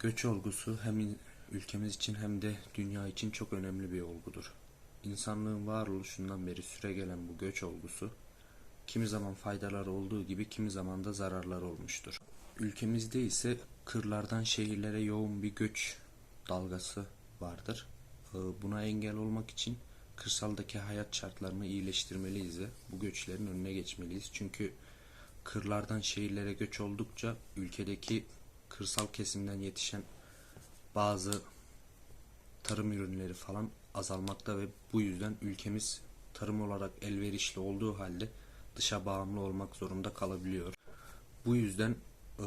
Göç olgusu hem ülkemiz için hem de dünya için çok önemli bir olgudur. İnsanlığın varoluşundan beri süregelen bu göç olgusu kimi zaman faydaları olduğu gibi kimi zaman da zararları olmuştur. Ülkemizde ise kırlardan şehirlere yoğun bir göç dalgası vardır. Ee, Buna engel olmak için kırsaldaki hayat şartlarını iyileştirmeliyiz ve bu göçlerin önüne geçmeliyiz. Çünkü kırlardan şehirlere göç oldukça ülkedeki kırsal kesimden yetişen bazı tarım ürünleri falan azalmakta ve bu yüzden ülkemiz tarım olarak elverişli olduğu halde dışa bağımlı olmak zorunda kalabiliyor. Bu yüzden e,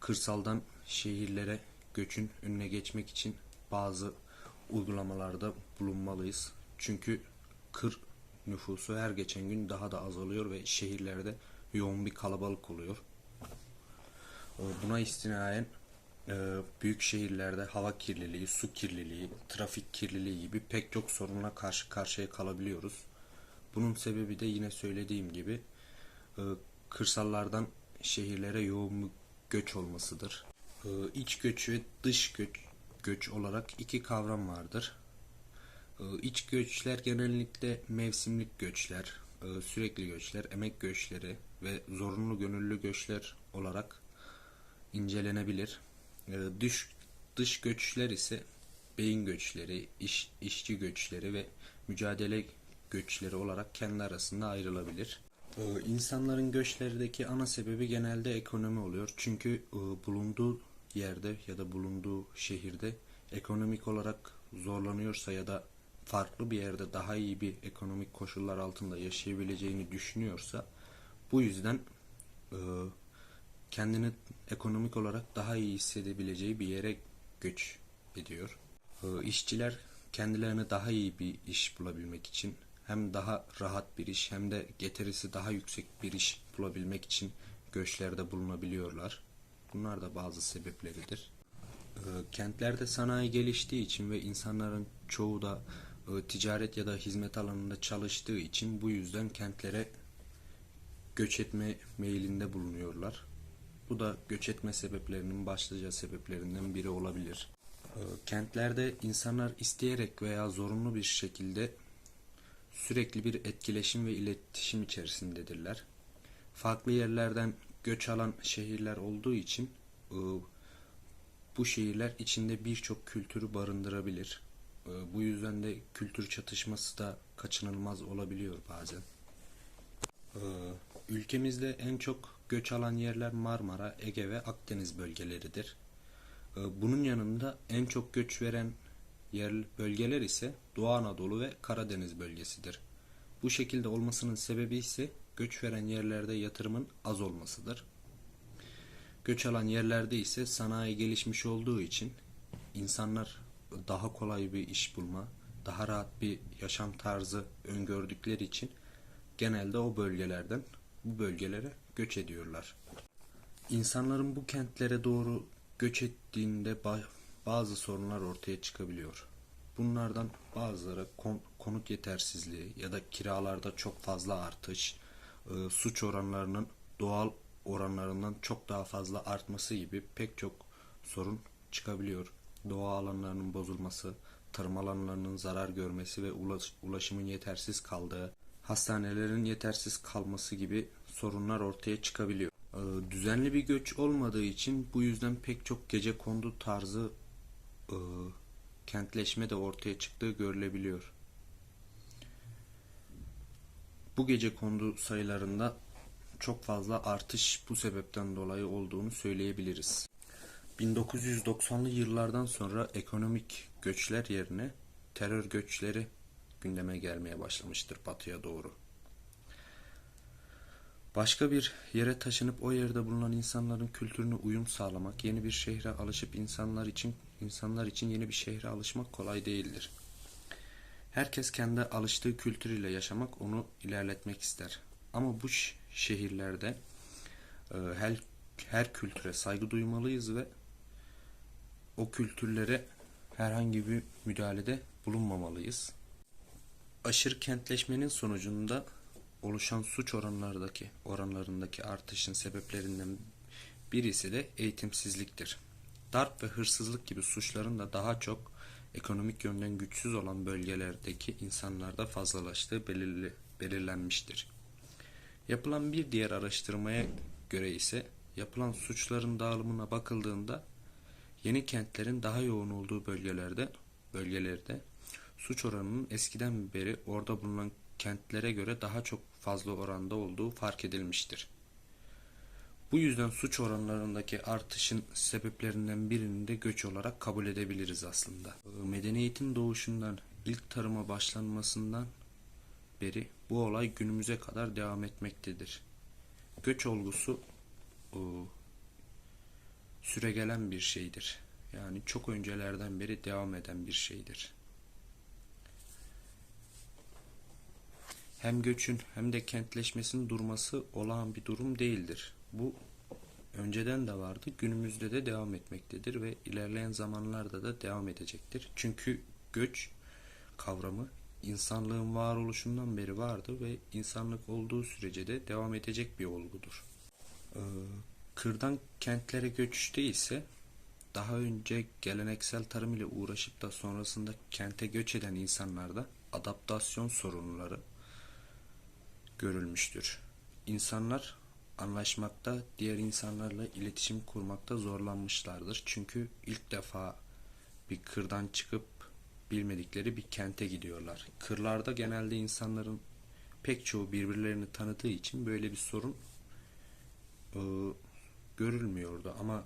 kırsaldan şehirlere göçün önüne geçmek için bazı uygulamalarda bulunmalıyız. Çünkü kır nüfusu her geçen gün daha da azalıyor ve şehirlerde yoğun bir kalabalık oluyor. E, Buna istinaen e, büyük şehirlerde hava kirliliği, su kirliliği, trafik kirliliği gibi pek çok sorunla karşı karşıya kalabiliyoruz. Bunun sebebi de yine söylediğim gibi e, kırsallardan şehirlere yoğun göç olmasıdır. E, İç göç ve dış göç, göç olarak iki kavram vardır. İç göçler genellikle mevsimlik göçler, sürekli göçler, emek göçleri ve zorunlu gönüllü göçler olarak incelenebilir. E, Dış, dış göçler ise beyin göçleri, iş, işçi göçleri ve mücadele göçleri olarak kendi arasında ayrılabilir. E, İnsanların göçlerdeki ana sebebi genelde ekonomi oluyor. Çünkü e, bulunduğu yerde ya da bulunduğu şehirde ekonomik olarak zorlanıyorsa ya da farklı bir yerde daha iyi bir ekonomik koşullar altında yaşayabileceğini düşünüyorsa bu yüzden e, kendini ekonomik olarak daha iyi hissedebileceği bir yere göç ediyor. Ee, İşçiler kendilerine daha iyi bir iş bulabilmek için hem daha rahat bir iş hem de getirisi daha yüksek bir iş bulabilmek için göçlerde bulunabiliyorlar. Bunlar da bazı sebepleridir. Ee, Kentlerde sanayi geliştiği için ve insanların çoğu da e, ticaret ya da hizmet alanında çalıştığı için bu yüzden kentlere göç etme meyilinde bulunuyorlar. Bu da göç etme sebeplerinin başlıca sebeplerinden biri olabilir. Ee, Kentlerde insanlar isteyerek veya zorunlu bir şekilde sürekli bir etkileşim ve iletişim içerisindedirler. Farklı yerlerden göç alan şehirler olduğu için e, bu şehirler içinde birçok kültürü barındırabilir. E, Bu yüzden de kültür çatışması da kaçınılmaz olabiliyor bazen. Ee, Ülkemizde en çok göç alan yerler Marmara, Ege ve Akdeniz bölgeleridir. Ee, Bunun yanında en çok göç veren yer bölgeler ise Doğu Anadolu ve Karadeniz bölgesidir. Bu şekilde olmasının sebebi ise göç veren yerlerde yatırımın az olmasıdır. Göç alan yerlerde ise sanayi gelişmiş olduğu için insanlar daha kolay bir iş bulma, daha rahat bir yaşam tarzı öngördükleri için genelde o bölgelerden bu bölgelere göç ediyorlar. İnsanların bu kentlere doğru göç ettiğinde ba- bazı sorunlar ortaya çıkabiliyor. Bunlardan bazıları kon- konut yetersizliği ya da kiralarda çok fazla artış, e, suç oranlarının doğal oranlarından çok daha fazla artması gibi pek çok sorun çıkabiliyor. Doğa alanlarının bozulması, tarım alanlarının zarar görmesi ve ulaş- ulaşımın yetersiz kaldığı, hastanelerin yetersiz kalması gibi sorunlar ortaya çıkabiliyor. Ee, Düzenli bir göç olmadığı için bu yüzden pek çok gece kondu tarzı e, kentleşme de ortaya çıktığı görülebiliyor. Bu gece kondu sayılarında çok fazla artış bu sebepten dolayı olduğunu söyleyebiliriz. 1990'lı yıllardan sonra ekonomik göçler yerine terör göçleri gündeme gelmeye başlamıştır batıya doğru. Başka bir yere taşınıp o yerde bulunan insanların kültürüne uyum sağlamak, yeni bir şehre alışıp insanlar için insanlar için yeni bir şehre alışmak kolay değildir. Herkes kendi alıştığı kültürüyle yaşamak onu ilerletmek ister. Ama bu şehirlerde e, her her kültüre saygı duymalıyız ve o kültürlere herhangi bir müdahalede bulunmamalıyız. Aşırı kentleşmenin sonucunda oluşan suç oranlardaki oranlarındaki artışın sebeplerinden birisi de eğitimsizliktir. darp ve hırsızlık gibi suçların da daha çok ekonomik yönden güçsüz olan bölgelerdeki insanlarda fazlalaştığı belirli, belirlenmiştir. Yapılan bir diğer araştırmaya göre ise yapılan suçların dağılımına bakıldığında yeni kentlerin daha yoğun olduğu bölgelerde bölgelerde suç oranının eskiden beri orada bulunan kentlere göre daha çok fazla oranda olduğu fark edilmiştir. Bu yüzden suç oranlarındaki artışın sebeplerinden birini de göç olarak kabul edebiliriz aslında. Medeniyetin doğuşundan ilk tarıma başlanmasından beri bu olay günümüze kadar devam etmektedir. Göç olgusu süregelen bir şeydir. Yani çok öncelerden beri devam eden bir şeydir. Hem göçün hem de kentleşmesinin durması olağan bir durum değildir. Bu önceden de vardı, günümüzde de devam etmektedir ve ilerleyen zamanlarda da devam edecektir. Çünkü göç kavramı insanlığın varoluşundan beri vardı ve insanlık olduğu sürece de devam edecek bir olgudur. Ee, kırdan kentlere göçüşte ise daha önce geleneksel tarım ile uğraşıp da sonrasında kente göç eden insanlarda adaptasyon sorunları görülmüştür. İnsanlar anlaşmakta, diğer insanlarla iletişim kurmakta zorlanmışlardır. Çünkü ilk defa bir kırdan çıkıp bilmedikleri bir kente gidiyorlar. Kırlarda genelde insanların pek çoğu birbirlerini tanıdığı için böyle bir sorun e, görülmüyordu. Ama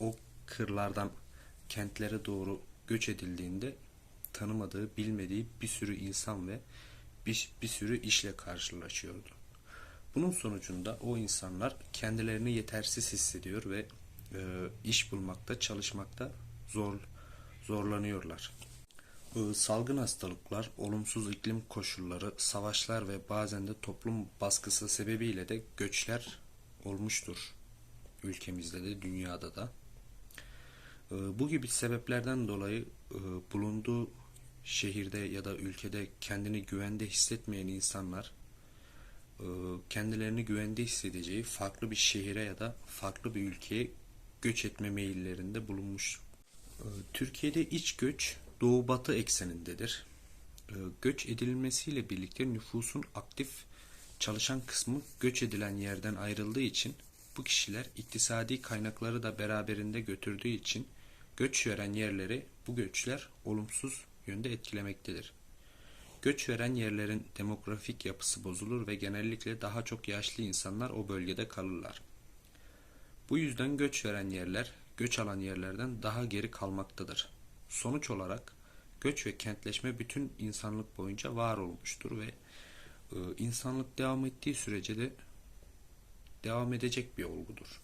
o kırlardan kentlere doğru göç edildiğinde tanımadığı, bilmediği bir sürü insan ve bir, bir sürü işle karşılaşıyordu. Bunun sonucunda o insanlar kendilerini yetersiz hissediyor ve e, iş bulmakta, çalışmakta zor zorlanıyorlar. E, salgın hastalıklar, olumsuz iklim koşulları, savaşlar ve bazen de toplum baskısı sebebiyle de göçler olmuştur. Ülkemizde de dünyada da. E, bu gibi sebeplerden dolayı e, bulunduğu şehirde ya da ülkede kendini güvende hissetmeyen insanlar e, kendilerini güvende hissedeceği farklı bir şehire ya da farklı bir ülkeye göç etme meyillerinde bulunmuş. E, Türkiye'de iç göç doğu-batı eksenindedir. E, göç edilmesiyle birlikte nüfusun aktif çalışan kısmı göç edilen yerden ayrıldığı için bu kişiler iktisadi kaynakları da beraberinde götürdüğü için göç veren yerleri bu göçler olumsuz yönde etkilemektedir. Göç veren yerlerin demografik yapısı bozulur ve genellikle daha çok yaşlı insanlar o bölgede kalırlar. Bu yüzden göç veren yerler, göç alan yerlerden daha geri kalmaktadır. Sonuç olarak göç ve kentleşme bütün insanlık boyunca var olmuştur ve e, insanlık devam ettiği sürece de devam edecek bir olgudur.